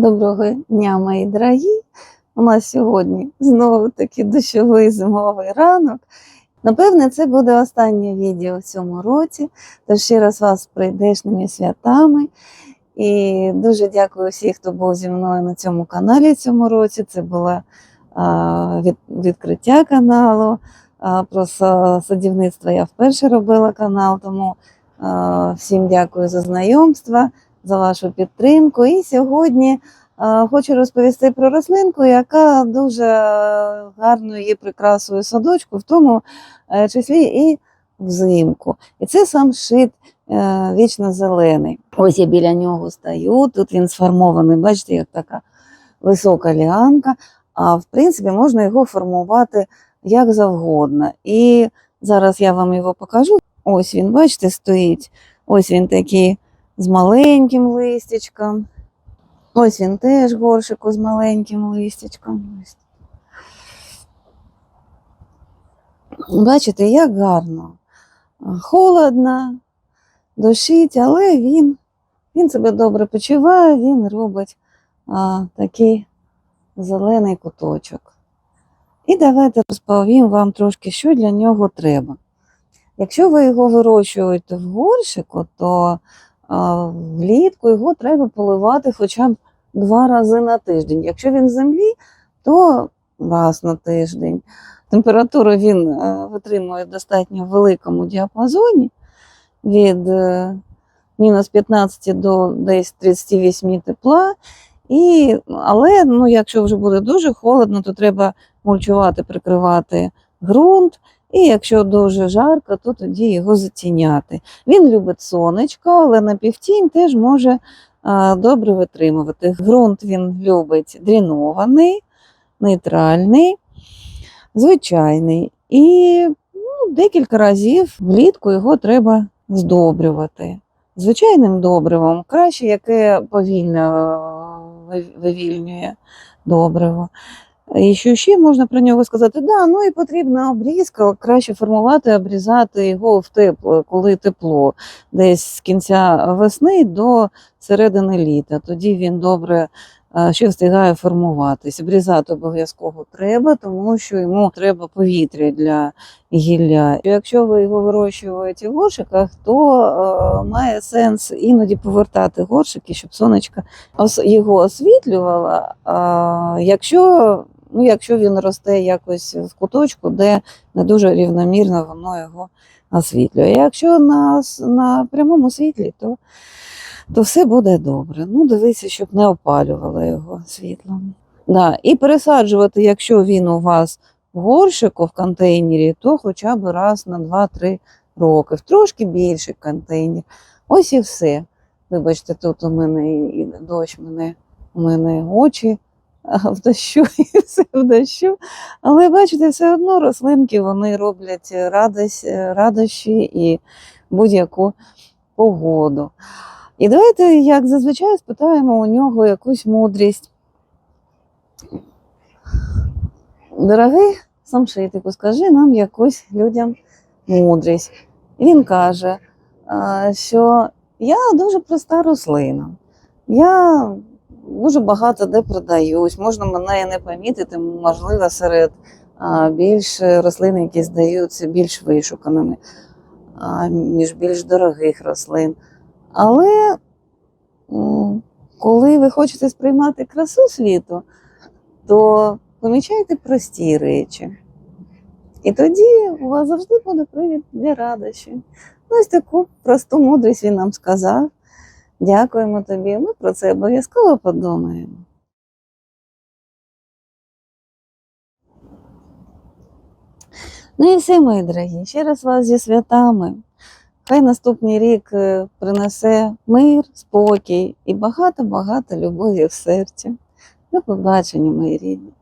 Доброго дня, мої дорогі. У нас сьогодні знову таки дощовий зимовий ранок. Напевне, це буде останнє відео в цьому році. Тож ще раз вас з прийдешніми святами. І дуже дякую всім, хто був зі мною на цьому каналі цьому році. Це було відкриття каналу. Про садівництво я вперше робила канал, тому всім дякую за знайомство за вашу підтримку. І сьогодні е, хочу розповісти про рослинку, яка дуже гарною є прикрасою садочку, в тому е, числі і взимку. І це сам шит е, вічно зелений. Ось я біля нього стою. Тут він сформований, бачите, як така висока ліанка. А в принципі можна його формувати як завгодно. І зараз я вам його покажу. Ось він, бачите, стоїть. Ось він такий з маленьким листячком. Ось він теж горшику з маленьким листячком. Бачите, як гарно. Холодно, дощить, але він, він себе добре почуває, він робить а, такий зелений куточок. І давайте розповім вам трошки, що для нього треба. Якщо ви його вирощуєте в горшику, то влітку його треба поливати хоча б два рази на тиждень. Якщо він в землі, то раз на тиждень. Температуру він е, витримує в достатньо великому діапазоні від е, мінус 15 до десь 38 тепла. І, але ну, якщо вже буде дуже холодно, то треба мульчувати, прикривати ґрунт. І якщо дуже жарко, то тоді його затіняти. Він любить сонечко, але на півтінь теж може добре витримувати. Ґрунт він любить дрінований, нейтральний, звичайний. І ну, декілька разів влітку його треба здобрювати. Звичайним добривом, краще, яке повільно е, вивільнює добриво. І що ще можна про нього сказати? Да, ну і потрібна обрізка, краще формувати, обрізати його в тепло, коли тепло, десь з кінця весни до середини літа. Тоді він добре е, ще встигає формуватись. Обрізати обов'язково треба, тому що йому треба повітря для гілля. Якщо ви його вирощуєте в горшиках, то е, має сенс іноді повертати горшики, щоб сонечко його освітлювало. Якщо, ну, якщо він росте якось в куточку, де не дуже рівномірно воно його освітлює. Якщо на, на прямому світлі, то, то все буде добре. Ну, дивіться, щоб не опалювало його світлом. Да. І пересаджувати, якщо він у вас в горшику в контейнері, то хоча б раз на 2-3 роки, в трошки більший контейнер. Ось і все. Вибачте, тут у мене і дощ, мене, у мене очі в дощу і все в дощу. Але бачите, все одно рослинки вони роблять радость, радощі і будь-яку погоду. І давайте, як зазвичай, спитаємо у нього якусь мудрість. Дорогий самшитику, скажи нам якусь людям мудрість. І він каже, що я дуже проста рослина. Я дуже багато де продаюсь, можна мене і не помітити, можливо, серед більш рослин, які здаються більш вишуканими, ніж більш дорогих рослин. Але коли ви хочете сприймати красу світу, то помічайте прості речі. І тоді у вас завжди буде привід для радощі. Ну, ось таку просту мудрість він нам сказав. Дякуємо тобі. Ми про це обов'язково подумаємо. Ну і все, мої дорогі, ще раз вас зі святами. Хай наступний рік е, принесе мир, спокій і багато-багато любові в серці. До побачення, мої рідні.